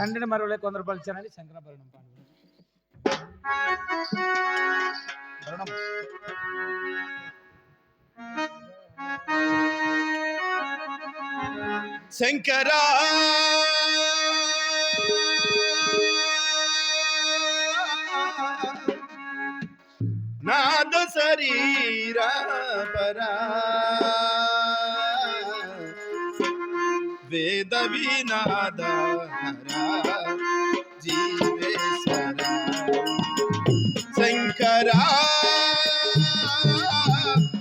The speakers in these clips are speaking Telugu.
తండ్రిని మరొకలే కొందరు పలిచారని శంకరాభరణం పాడు భరణం. శంకరా నాద శరీర పరా వేద వినాద జీవేశ్వర. శంకరా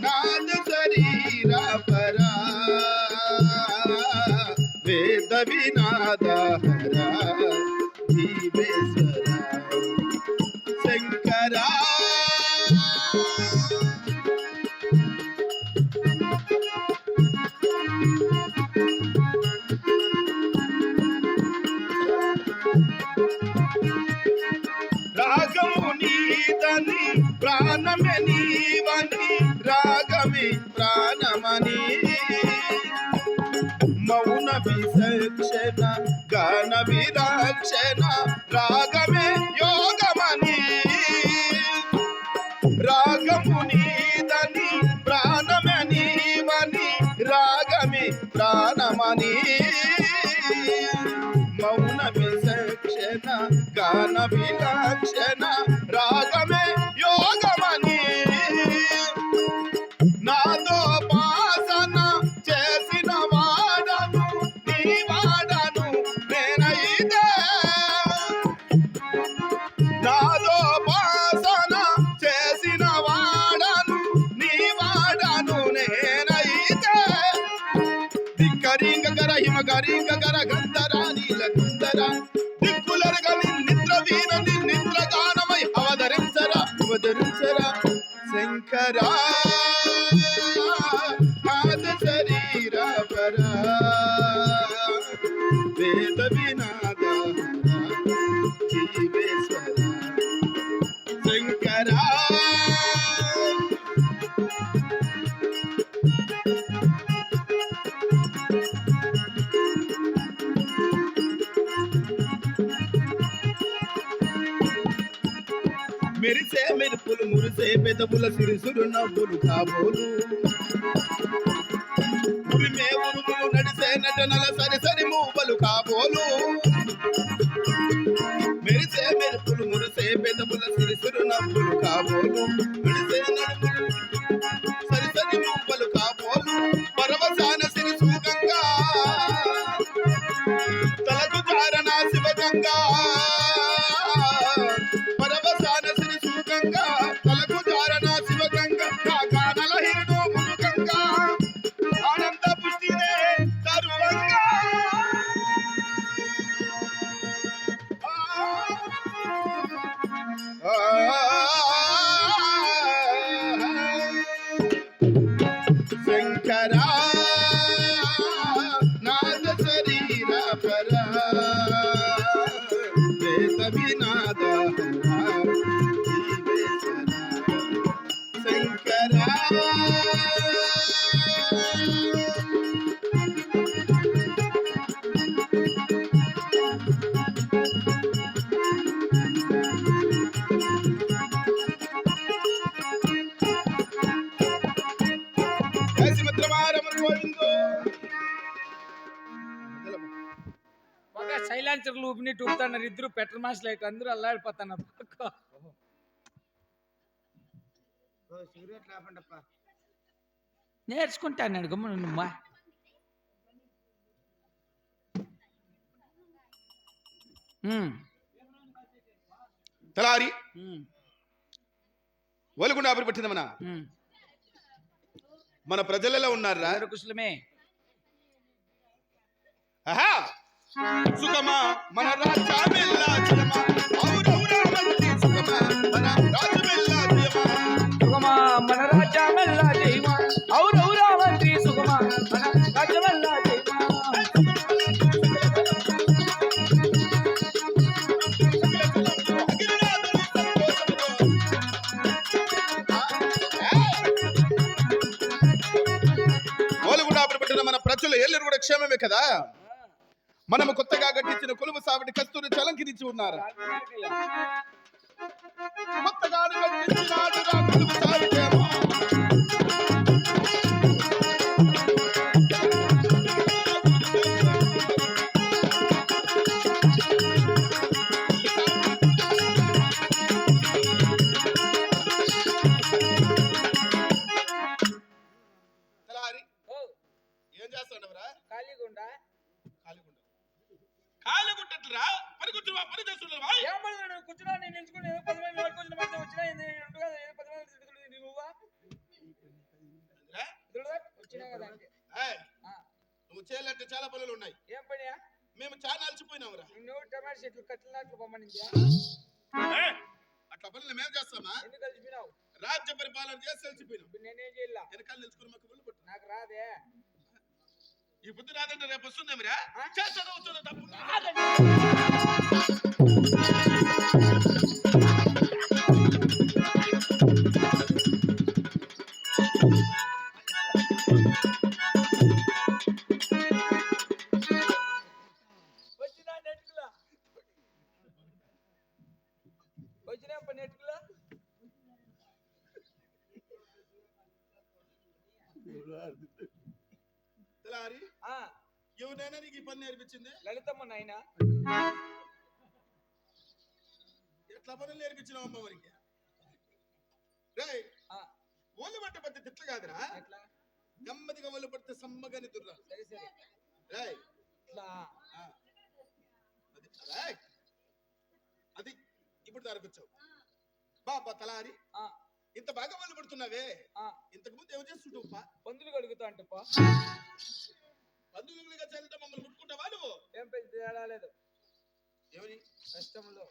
నాద శరీర పరా. వేద వినాదా రక్షణ రాగమే యోగమని. రాగము నీదని ప్రాణమే నీవని రాగమే ప్రాణమని. మౌన విసక్షణ గాన విలక్షణ రాగ నీల దిక్కులరగని నిద్ర వీరని నిద్ర గానమై అవతరించర అవతరించర శంకరా పాద శరీర పరా. వేద వినాద జీవేశ్వర. శంకరా మెరుపులు పెదవుల సిరిసురు నవ్వులు కాబోలు ఉరిమే ఉరుములు నడిసే నటనల సరి సరి మూపలు కాబోలు మెరిసే మెరుపులు మురిసే పెదవుల సిరిసురు నవ్వులు కాబోలు మెరిసే నడుములు సరి సరి మూపలు కాబోలు పరవశాన సిరి సుగంగా తలకు ధారణ శివగంగా. సైలాన్సర్లు ఊపినట్టు ఊపుతున్నారు ఇద్దరు పెట్రోల్ మాస్ లైట్ అందరూ అల్లాడిపోతున్నారు. పక్క నేర్చుకుంటాను గమ్మునమ్మా తలారి. ఓలుగుండా మన. మన ప్రజలలో ఉన్నారా కుశలమే. ఆహా! సుఖమా మన రాజ్యమెల్లా కొత్తగా కట్టించిన కొలువు సావిడి కస్తూరి చలంకిరించి ఉన్నారు. కొత్తగా కట్టించినాడురా కొలువు నువ్వు చేయాలంటే చాలా పనులు ఉన్నాయి. ఏం పనియా? మేము చాలా అలసిపోయినావురా. నువ్వు టమాటా చెట్లు కట్టినట్లు పొమ్మనింది? ఏయ్, అట్లా పనులు మేము చేస్తామా? ఎందుకు కలిసిపోయినావు రాజ్య పరిపాలన చేసి అలసిపోయినాం. ఇప్పుడు నేనేం చేయాల? వెనకాల నిలుచుకుని మాకు ఒళ్ళు పట్టు. నాకు రాదే. ఈ బుద్ధి రాదంటే రేపు వస్తుందేమిరా? చేస్తాను వస్తుందో తప్పు. వచ్చినా తెల్లారి ఆ, ఎవరైనా నీకు ఈ పని నేర్పించింది? లలితమ్మ నాయన. ఎట్లా పనులు నేర్పించినావు అమ్మ వారికి రేయ్ ఆ, ఒళ్ళు పట్టే పద్ధతి తిట్లు కాదురా. నెమ్మదిగా ఒళ్ళు పడితే సమ్మగా నిద్ర సరే సరే. రేయ్. ఇట్లా. అది ఇప్పుడు దారికొచ్చావు. బాబా తలారి. ఇంత బాగా ఒళ్ళు పడుతున్నావే ఆ, ఇంతకు ముందు ఏం చేస్తుంటావు పా పందులు కడుగుతా అంటే పో బంధువులుగా చల్లితే మమ్మల్ని ముట్టుకుంటావా నువ్వు? ఏం పెద్ద తేడా లేదు. ఎవరి? కష్టంలో.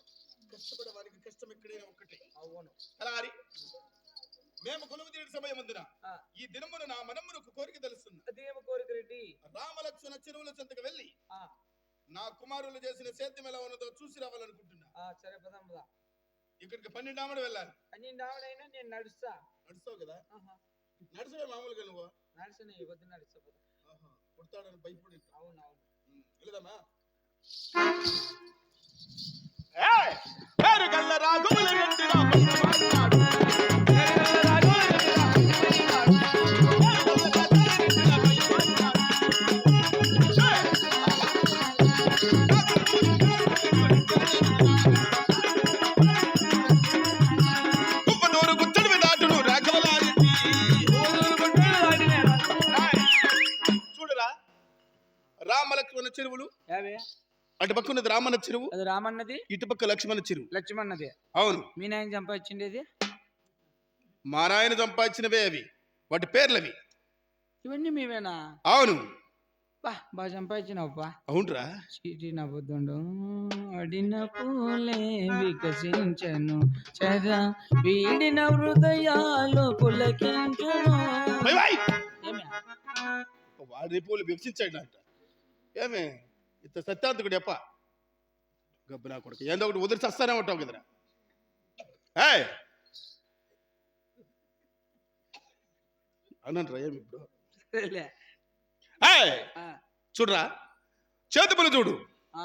కష్టపడే వారికి కష్టం ఎక్కడైనా ఒక్కటే. అవును. తలారి మేము కొలువు తీయడం సమయం ఉందిన ఈ దినమున నా మనమునకు కోరిక తెలుస్తుంది. అదేమ కోరిక రెడ్డి రామలక్ష్మణ చెరువుల చెంతకు వెళ్ళి నా కుమారులు చేసిన సేద్యం ఎలా ఉన్నదో చూసి రావాలనుకుంటున్నా. ఆ, సరే పదం పదా ఇక్కడికి పన్నెండు ఆమెడు వెళ్ళాలి అని ఆవిడైనా నేను నడుస్తా నడుస్తావు కదా ఆహా, నడుసవే మామూలుగా నువ్వు నడుస్తున్నా ఈ వద్దు నడుస్తా పద ఆహా, కొడతాడని భయపడి అవును అవును వెళదామా పేరు గల్ల రాఘవుల అటు పక్క ఉన్నది రామన్న చెరువు అది రామన్నది ఇటుపక్క లక్ష్మణ చెరువు. లక్ష్మన్నది అవును. మీ నాయన సంపాదించిండేది మా నాయన సంపాదించినవే అవి. వాటి పేర్లవి. ఇవన్నీ మేమేనా అవును. బా బాగా సంపాదించినావు బా అవునరా. చీటి నవ్వుతుండు అడిన పూలే వికసించను చరా వీడిన హృదయాలు పులకించును? వాడి రేపు విభజించాడు అంట ఏమే? ఇంత సత్యాంతకుడు ఎప్ప? గబ్బు నా కొడుకు. ఏందో ఒకటి వదిలి చస్తానే ఉంటావు కదరా. అనంటరా ఏమి ఇప్పుడు? చూడరా చేతుములు చూడు. ఆ,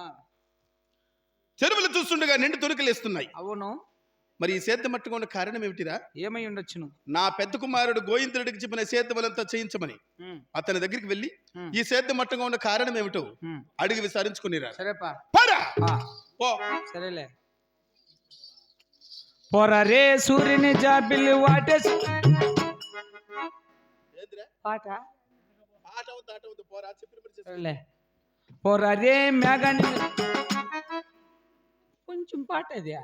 చెరువులు చూస్తుండగా నిండు తొలికలేస్తున్నాయి అవును. మరి ఈ సేద్యం మట్టుగా ఉన్న కారణం ఏమిటిరా? ఏమై ఉండొచ్చును నా పెద్ద కుమారుడు గోయింద్రుడికి చెప్పిన సేద్యములంతా చేయించమని. అతని దగ్గరికి వెళ్ళి ఈ సేద్యం మట్టుగా ఉన్న కారణం ఏమిటో. అడిగి విచారించుకునిరా. సరేపా. పో. సరేలే. పొరరే సూర్యుని జాబిల్లి వాటేసి? పాట. సరేలే. పొరరే మేఘని. కొంచెం పాట పో.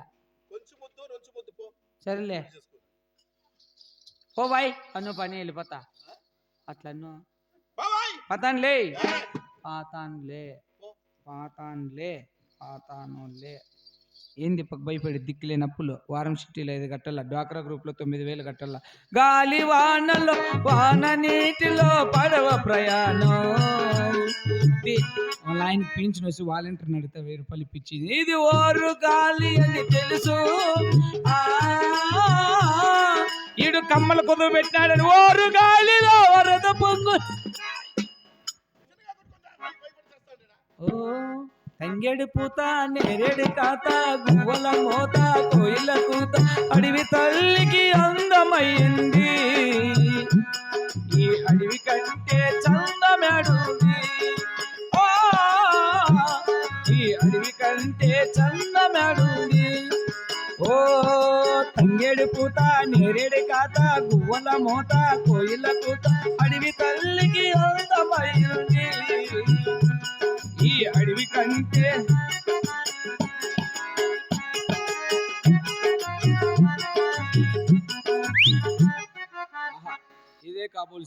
సరేలే. ఓ బాయ్ అన్ను పని వెళ్ళిపోతా. అట్లా అన్ను బాబాయ్! పతాన్లే! పాతాన్లే. పాతాన్లే. పాతానులే ఏంది భయపడి దిక్కులేని అప్పులు వారం సిటీలో ఐదు గట్టల డ్వాక్రా గ్రూప్లో తొమ్మిది వేలు గట్టల గాలి వానలో వాన నీటిలో పడవ ప్రయాణం. ఇది వాళ్ళ ఆయన వచ్చి వాలంటీర్ నడితే వెయ్యి రూపాయలు ఇప్పించింది. ఇది ఓరు గాలి అని తెలుసు. ఈడు కమ్మల కుదురు పెట్టినాడని ఓరు గాలిలో వరద పొంగు. ఓ తంగేడు పూత నేరేడు కాత గువ్వల మోత కోయిల కూత అడవి తల్లికి అందమైంది. ఈ అడవి కంటే చందమేడుంది. ఓ ఈ అడవి కంటే చందమేడుంది. ఓ తంగేడు పూత నేరేడు కాత గువ్వల మోత కోయిల కూత అడవి తల్లికి అందమైంది. ఈ అడవి కంటే ఇదే కాబోలు